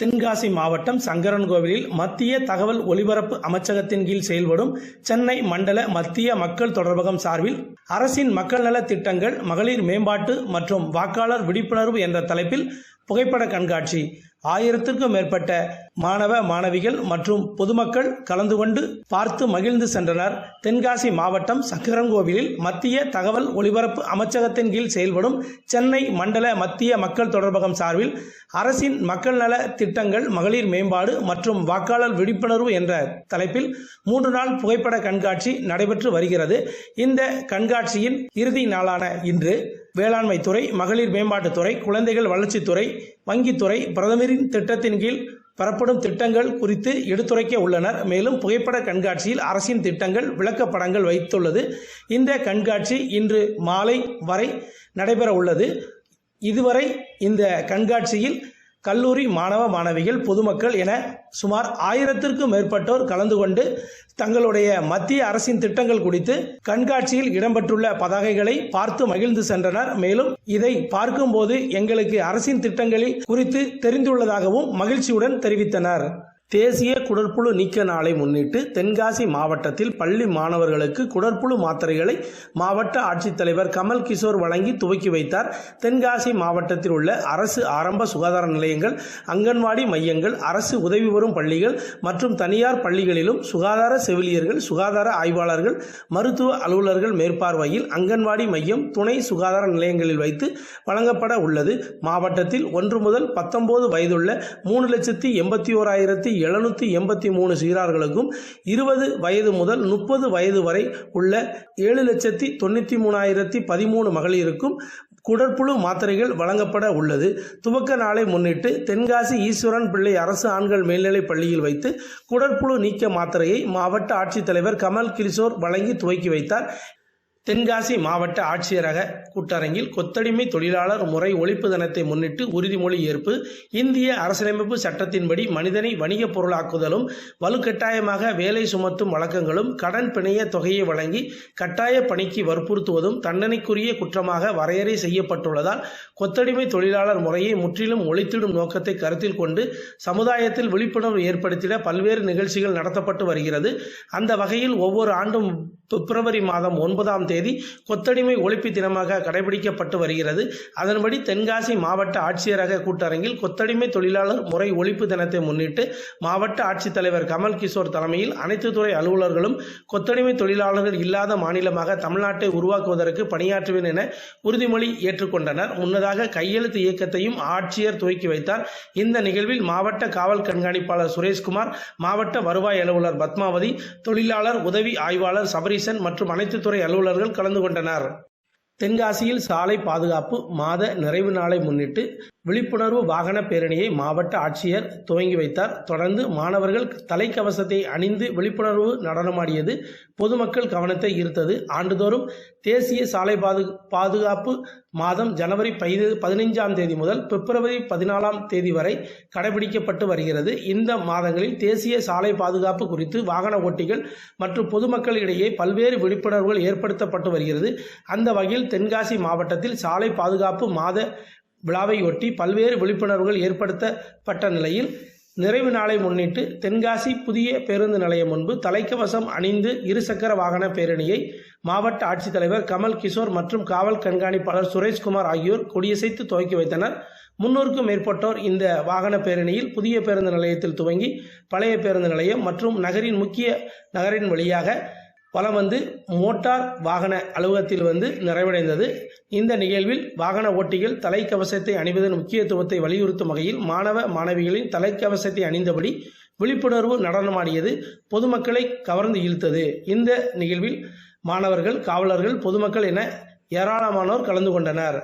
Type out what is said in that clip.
தென்காசி மாவட்டம் சங்கரன்கோவிலில் மத்திய தகவல் ஒலிபரப்பு அமைச்சகத்தின் கீழ் செயல்படும் சென்னை மண்டல மத்திய மக்கள் தொடர்பகம் சார்பில் அரசின் மக்கள் நல திட்டங்கள் மகளிர் மேம்பாட்டு மற்றும் வாக்காளர் விழிப்புணர்வு என்ற தலைப்பில் புகைப்பட கண்காட்சி. ஆயிரத்திற்கும் மேற்பட்ட மாணவ மாணவிகள் மற்றும் பொதுமக்கள் கலந்து கொண்டு பார்த்து மகிழ்ந்து சென்றனர். தென்காசி மாவட்டம் சக்கரங்கோவிலில் மத்திய தகவல் ஒலிபரப்பு அமைச்சகத்தின் கீழ் செயல்படும் சென்னை மண்டல மத்திய மக்கள் தொடர்பகம் சார்பில் அரசின் மக்கள் நல திட்டங்கள் மகளிர் மேம்பாடு மற்றும் வாக்காளர் விழிப்புணர்வு என்ற தலைப்பில் மூன்று நாள் புகைப்பட கண்காட்சி நடைபெற்று வருகிறது. இந்த கண்காட்சியின் இறுதி நாளான இன்று வேளாண்மை துறை மகளிர் மேம்பாட்டுத்துறை குழந்தைகள் வளர்ச்சித்துறை வங்கித்துறை பிரதமரின் திட்டத்தின் கீழ் பெறப்படும் திட்டங்கள் குறித்து எடுத்துரைக்க உள்ளனர். மேலும் புகைப்பட கண்காட்சியில் அரசின் திட்டங்கள் விளக்கப்படங்கள் வைத்துள்ளது. இந்த கண்காட்சி இன்று மாலை வரை நடைபெற உள்ளது இதுவரை இந்த கண்காட்சியில் கல்லூரி மாணவ மாணவிகள் பொதுமக்கள் என சுமார் ஆயிரத்திற்கும் மேற்பட்டோர் கலந்து கொண்டு தங்களுடைய மத்திய அரசின் திட்டங்கள் குறித்து கண்காட்சியில் இடம்பெற்றுள்ள பதாகைகளை பார்த்து மகிழ்ந்து சென்றனர். மேலும் இதை பார்க்கும்போது எங்களுக்கு அரசின் திட்டங்களில் குறித்து தெரிந்துள்ளதாகவும் மகிழ்ச்சியுடன் தெரிவித்தனர். தேசிய குடற்புழு நீக்க நாளை முன்னிட்டு தென்காசி மாவட்டத்தில் பள்ளி மாணவர்களுக்கு குடற்புழு மாத்திரைகளை மாவட்ட ஆட்சித்தலைவர் கமல் கிஷோர் வழங்கி துவக்கி வைத்தார். தென்காசி மாவட்டத்தில் உள்ள அரசு ஆரம்ப சுகாதார நிலையங்கள் அங்கன்வாடி மையங்கள் அரசு உதவி பெறும் பள்ளிகள் மற்றும் தனியார் பள்ளிகளிலும் சுகாதார செவிலியர்கள் சுகாதார ஆய்வாளர்கள் மருத்துவ அலுவலர்கள் மேற்பார்வையில் அங்கன்வாடி மையம் துணை சுகாதார நிலையங்களில் வைத்து வழங்கப்பட உள்ளது. மாவட்டத்தில் ஒன்று முதல் பத்தொன்பது வயதுள்ள மூணு லட்சத்தி எண்பத்தி ஓராயிரத்தி எழுநூற்றி எண்பத்தி மூணு சிறார்களுக்கும் இருபது வயது முதல் முப்பது வயது வரை உள்ள ஏழு லட்சத்தி தொண்ணூற்றி மூணாயிரத்தி பதிமூணு மகளிருக்கும் குடற்புழு மாத்திரைகள் வழங்கப்பட உள்ளது. துவக்க நாளை முன்னிட்டு தென்காசி ஈஸ்வரன் பிள்ளை அரசு ஆண்கள் மேல்நிலைப் பள்ளியில் வைத்து குடற்புழு நீக்க மாத்திரையை மாவட்ட ஆட்சித்தலைவர் கமல் கிரிசோர் வழங்கி துவக்கி வைத்தார். தென்காசி மாவட்ட ஆட்சியரக கூட்டரங்கில் கொத்தடிமை தொழிலாளர் முறை ஒழிப்பு தினத்தை முன்னிட்டு உறுதிமொழி ஏற்பு இந்திய அரசியலமைப்பு சட்டத்தின்படி மனிதனை வணிக பொருளாக்குதலும் வலுக்கட்டாயமாக வேலை சுமத்தும் வழக்கங்களும் கடன் பிணைய தொகையை வழங்கி கட்டாய பணிக்கு வற்புறுத்துவதும் தண்டனைக்குரிய குற்றமாக வரையறை செய்யப்பட்டுள்ளதால் கொத்தடிமை தொழிலாளர் முறையை முற்றிலும் ஒழித்திடும் நோக்கத்தை கருத்தில் கொண்டு சமுதாயத்தில் விழிப்புணர்வு ஏற்படுத்திட பல்வேறு நிகழ்ச்சிகள் நடத்தப்பட்டு வருகிறது. அந்த வகையில் ஒவ்வொரு ஆண்டும் பிப்ரவரி மாதம் ஒன்பதாம் தேதி கொத்தடிமை ஒழிப்பு தினமாக கடைபிடிக்கப்பட்டு வருகிறது. அதன்படி தென்காசி மாவட்ட ஆட்சியரக கூட்டரங்கில் கொத்தடிமை தொழிலாளர் முறை ஒழிப்பு தினத்தை முன்னிட்டு மாவட்ட ஆட்சித்தலைவர் கமல் கிஷோர் தலைமையில் அனைத்து துறை அலுவலர்களும் கொத்தடிமை தொழிலாளர்கள் இல்லாத மாநிலமாக தமிழ்நாட்டை உருவாக்குவதற்கு பணியாற்றுவேன் என உறுதிமொழி ஏற்றுக்கொண்டனர். முன்னதாக கையெழுத்து இயக்கத்தையும் ஆட்சியர் துவக்கி வைத்தார். இந்த நிகழ்வில் மாவட்ட காவல் கண்காணிப்பாளர் சுரேஷ்குமார் மாவட்ட வருவாய் அலுவலர் பத்மாவதி தொழிலாளர் உதவி ஆய்வாளர் சபரி கமிஷன் மற்றும் அனைத்து துறை அலுவலர்கள் கலந்து கொண்டனர். தென்காசியில் சாலை பாதுகாப்பு மாத நிறைவு நாளை முன்னிட்டு விழிப்புணர்வு வாகன பேரணியை மாவட்ட ஆட்சியர் துவங்கி வைத்தார். தொடர்ந்து மாணவர்கள் தலைக்கவசத்தை அணிந்து விழிப்புணர்வு நடனமாடியது பொதுமக்கள் கவனத்தை ஈர்த்தது. ஆண்டுதோறும் தேசிய சாலை பாது பாதுகாப்பு மாதம் ஜனவரி பதி பதினைஞ்சாம் தேதி முதல் பிப்ரவரி பதினாலாம் தேதி வரை கடைபிடிக்கப்பட்டு வருகிறது. இந்த மாதங்களில் தேசிய சாலை பாதுகாப்பு குறித்து வாகன ஓட்டிகள் மற்றும் பொதுமக்களிடையே பல்வேறு விழிப்புணர்வுகள் ஏற்படுத்தப்பட்டு வருகிறது. அந்த வகையில் தென்காசி மாவட்டத்தில் சாலை பாதுகாப்பு மாத விழாவையொட்டி பல்வேறு விழிப்புணர்வுகள் ஏற்படுத்தப்பட்ட நிலையில் நிறைவு நாளை முன்னிட்டு தென்காசி புதிய பேருந்து நிலையம் முன்பு தலைக்கவசம் அணிந்து இருசக்கர வாகன பேரணியை மாவட்ட ஆட்சித்தலைவர் கமல் கிஷோர் மற்றும் காவல் கண்காணிப்பாளர் சுரேஷ்குமார் ஆகியோர் கொடியசைத்து துவக்கி வைத்தனர். முன்னூறுக்கும் மேற்பட்டோர் இந்த வாகன பேரணியில் புதிய பேருந்து நிலையத்தில் துவங்கி பழைய பேருந்து நிலையம் மற்றும் நகரின் முக்கிய நகரின் வழியாக பலம் வந்து மோட்டார் வாகன அலுவலகத்தில் வந்து நிறைவடைந்தது. இந்த நிகழ்வில் வாகன ஓட்டிகள் தலைக்கவசத்தை அணிவதன் முக்கியத்துவத்தை வலியுறுத்தும் வகையில் மாணவ மாணவிகளின் தலைக்கவசத்தை அணிந்தபடி விழிப்புணர்வு நடனமாடியது பொதுமக்களை கவர்ந்து இழுத்தது. இந்த நிகழ்வில் மாணவர்கள் காவலர்கள் பொதுமக்கள் என ஏராளமானோர் கலந்து கொண்டனர்.